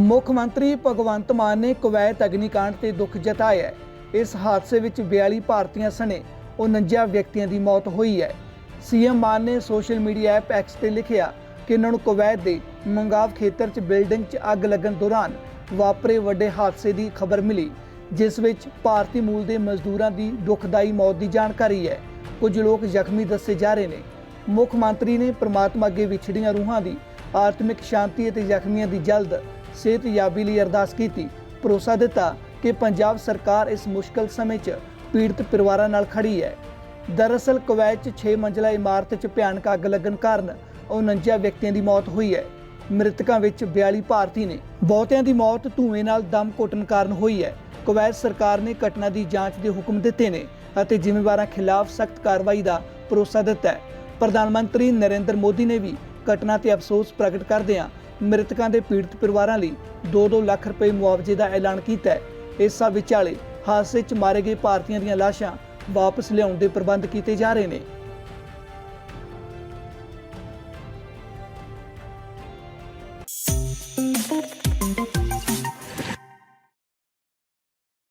ਮੁੱਖ ਮੰਤਰੀ ਭਗਵੰਤ ਮਾਨ ਨੇ ਕੁਵੈਤ ਅਗਨੀਕਾਂਡ ਤੇ ਦੁੱਖ ਜਤਾਇਆ ਇਸ ਹਾਦਸੇ ਵਿੱਚ 42 ਭਾਰਤੀਆਂ ਸਣੇ 49 ਵਿਅਕਤੀਆਂ ਦੀ ਮੌਤ ਹੋਈ ਹੈ। ਸੀਐਮ ਮਾਨ ਨੇ ਸੋਸ਼ਲ ਮੀਡੀਆ ਐਪ ਐਕਸ ਤੇ ਲਿਖਿਆ ਕਿ ਇਹਨਾਂ ਨੂੰ ਕੁਵੈਤ ਦੇ ਮੰਗਾਵ ਖੇਤਰ 'ਚ ਬਿਲਡਿੰਗ 'ਚ ਅੱਗ ਲੱਗਣ ਦੌਰਾਨ ਵਾਪਰੇ ਵੱਡੇ ਹਾਦਸੇ ਦੀ ਖਬਰ ਮਿਲੀ, ਜਿਸ ਵਿੱਚ ਭਾਰਤੀ ਮੂਲ ਦੇ ਮਜ਼ਦੂਰਾਂ ਦੀ ਦੁਖਦਾਈ ਮੌਤ ਦੀ ਜਾਣਕਾਰੀ ਹੈ। ਕੁਝ ਲੋਕ ਜ਼ਖਮੀ ਦੱਸੇ ਜਾ ਰਹੇ ਨੇ। ਮੁੱਖ ਮੰਤਰੀ ਨੇ ਪ੍ਰਮਾਤਮਾ ਅੱਗੇ ਵਿਛੜੀਆਂ ਰੂਹਾਂ ਦੀ ਆਤਮਿਕ ਸ਼ਾਂਤੀ ਅਤੇ ਜ਼ਖਮੀਆਂ ਦੀ ਜਲਦ ਸਿਹਤਯਾਬੀ ਲਈ ਅਰਦਾਸ ਕੀਤੀ। ਭਰੋਸਾ ਦਿੱਤਾ ਕਿ ਪੰਜਾਬ ਸਰਕਾਰ ਇਸ ਮੁਸ਼ਕਲ ਸਮੇਂ 'ਚ ਪੀੜਤ ਪਰਿਵਾਰਾਂ ਨਾਲ ਖੜੀ ਹੈ। ਦਰਅਸਲ ਕੁਵੈਤ 'ਚ 6 ਮੰਜ਼ਲਾ ਇਮਾਰਤ 'ਚ ਭਿਆਨਕ ਅੱਗ ਲੱਗਣ ਕਾਰਨ 49 ਵਿਅਕਤੀਆਂ ਦੀ ਮੌਤ ਹੋਈ ਹੈ। ਮ੍ਰਿਤਕਾਂ ਵਿੱਚ 42 ਭਾਰਤੀ ਨੇ। ਬਹੁਤਿਆਂ ਦੀ ਮੌਤ ਧੂਏ ਨਾਲ ਦਮ ਘੁੱਟਣ ਕਾਰਨ ਹੋਈ ਹੈ। ਕੁਵੈਤ ਸਰਕਾਰ ਨੇ ਘਟਨਾ ਦੀ ਜਾਂਚ ਦੇ ਹੁਕਮ ਦਿੱਤੇ ਨੇ ਅਤੇ ਜ਼ਿੰਮੇਵਾਰਾਂ ਖਿਲਾਫ ਸਖਤ ਕਾਰਵਾਈ ਦਾ ਭਰੋਸਾ ਦਿੱਤਾ ਹੈ। ਪ੍ਰਧਾਨ ਮੰਤਰੀ ਨਰਿੰਦਰ ਮੋਦੀ ਨੇ ਵੀ ਘਟਨਾ ਤੇ ਅਫਸੋਸ ਪ੍ਰਗਟ ਕਰਦਿਆਂ ਮ੍ਰਿਤਕਾਂ ਦੇ ਪੀੜਤ ਪਰਿਵਾਰਾਂ ਲਈ 2-2 ਲੱਖ ਰੁਪਏ ਮੁਆਵਜ਼ੇ ਦਾ ਐਲਾਨ ਕੀਤਾ ਹੈ। ਇਸ ਸਭ ਵਿਚਾਲੇ ਹਾਦਸੇ 'ਚ ਮਾਰੇ ਗਏ ਭਾਰਤੀਆਂ ਦੀਆਂ ਲਾਸ਼ਾਂ ਵਾਪਸ ਲਿਆਉਣ ਦੇ ਪ੍ਰਬੰਧ ਕੀਤੇ ਜਾ ਰਹੇ ਨੇ।